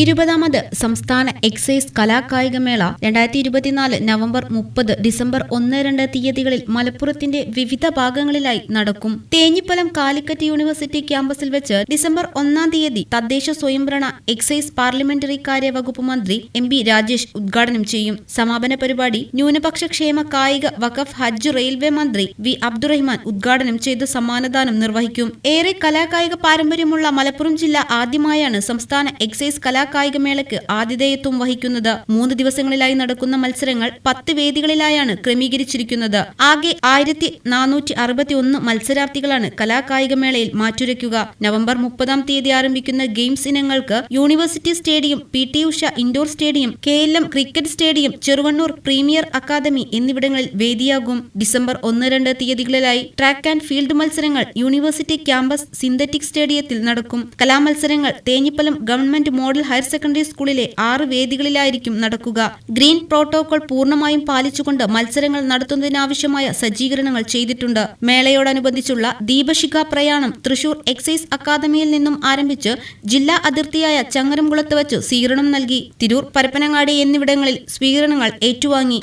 ഇരുപതാമത് സംസ്ഥാന എക്സൈസ് കലാകായികമേള രണ്ടായിരത്തി ഇരുപത്തിനാല് നവംബർ മുപ്പത് ഡിസംബർ ഒന്ന് രണ്ട് തീയതികളിൽ മലപ്പുറത്തിന്റെ വിവിധ ഭാഗങ്ങളിലായി നടക്കും. തേഞ്ഞിപ്പലം കാലിക്കറ്റ് യൂണിവേഴ്സിറ്റി ക്യാമ്പസിൽ വെച്ച് ഡിസംബർ ഒന്നാം തീയതി തദ്ദേശ സ്വയംഭരണ എക്സൈസ് പാർലമെന്ററി കാര്യ വകുപ്പ് മന്ത്രി എം ബി രാജേഷ് ഉദ്ഘാടനം ചെയ്യും. സമാപന പരിപാടി ന്യൂനപക്ഷ ക്ഷേമ കായിക വഖഫ് ഹജ്ജ് റെയിൽവേ മന്ത്രി വി അബ്ദുറഹ്മാൻ ഉദ്ഘാടനം ചെയ്ത് സമ്മാനദാനം നിർവഹിക്കും. ഏറെ കലാകായിക പാരമ്പര്യമുള്ള മലപ്പുറം ജില്ല ആദ്യമായാണ് സംസ്ഥാന എക്സൈസ് കലാകായികമേളയ്ക്ക് ആതിഥേയത്വം വഹിക്കുന്നത് മൂന്ന് ദിവസങ്ങളിലായി നടക്കുന്ന മത്സരങ്ങൾ പത്ത് വേദികളിലായാണ് ക്രമീകരിച്ചിരിക്കുന്നത്. ആകെ ആയിരത്തി നാനൂറ്റി അറുപത്തി ഒന്ന് മത്സരാർത്ഥികളാണ് കലാകായികമേളയിൽ മാറ്റുരയ്ക്കുക. നവംബർ മുപ്പതാം തീയതി ആരംഭിക്കുന്ന ഗെയിംസ് ഇനങ്ങൾക്ക് university stadium P T Usha indoor stadium K L M cricket stadium Cheruvannur premier academy എന്നിവിടങ്ങളിൽ വേദിയാകും. ഡിസംബർ ഒന്ന് രണ്ട് തീയതികളിലായി ട്രാക്ക് ആൻഡ് ഫീൽഡ് മത്സരങ്ങൾ യൂണിവേഴ്സിറ്റി ക്യാമ്പസ് സിന്തറ്റിക് സ്റ്റേഡിയത്തിൽ നടക്കും. കലാമത്സരങ്ങൾ Thenhipalam government model higher secondary സ്കൂളിലെ ആറ് വേദികളിലായിരിക്കും നടക്കുക. ഗ്രീൻ പ്രോട്ടോകോൾ പൂർണമായും പാലിച്ചുകൊണ്ട് മത്സരങ്ങൾ നടത്തുന്നതിനാവശ്യമായ സജ്ജീകരണങ്ങൾ ചെയ്തിട്ടുണ്ട്. മേളയോടനുബന്ധിച്ചുള്ള ദീപശിഖ പ്രയാണം തൃശൂർ എക്സൈസ് അക്കാദമിയിൽ നിന്നും ആരംഭിച്ച് ജില്ലാ അതിർത്തിയായ ചങ്ങരംകുളത്ത് വച്ച് സ്വീകരണം നൽകി. തിരൂർ പരപ്പനങ്ങാടി എന്നിവിടങ്ങളിൽ സ്വീകരണങ്ങൾ ഏറ്റുവാങ്ങി.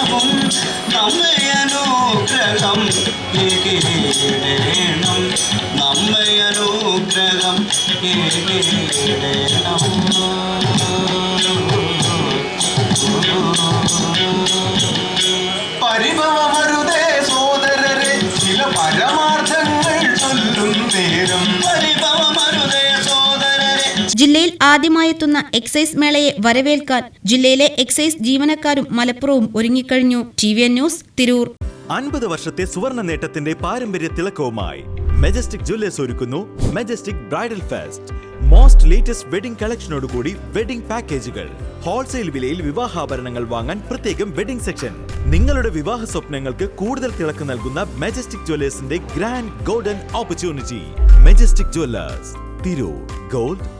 ജനവും നമ്മയനുഗ്രഹം ഏകീടേണം നമ്മയനുഗ്രഹം ഏകീടേണം ജില്ലയിൽ ആദ്യമായെത്തുന്ന എക്സൈസ് മേളയെ വരവേൽക്കാൻ ജില്ലയിലെ എക്സൈസ് ജീവനക്കാരും മലപ്പുറവും ഒരുങ്ങിക്കഴിഞ്ഞു. T V news Tirur. അൻപത് വർഷത്തെ സുവർണ നേട്ടത്തിന്റെ പാരമ്പര്യ തിളക്കവുമായി മെജസ്റ്റിക് ജ്വല്ലേഴ്സ് ഒരുക്കുന്നു majestic bridal fest. Most latest wedding കളക്ഷനോടുകൂടി wedding പാക്കേജുകൾ ഹോൾസെയിൽ വിലയിൽ വിവാഹാഭരണങ്ങൾ വാങ്ങാൻ പ്രത്യേകം വെഡിംഗ് സെക്ഷൻ നിങ്ങളുടെ വിവാഹ സ്വപ്നങ്ങൾക്ക് കൂടുതൽ തിളക്ക് നൽകുന്ന majestic ജ്വല്ലേഴ്സിന്റെ grand golden opportunity majestic jewellers Tirur. Gold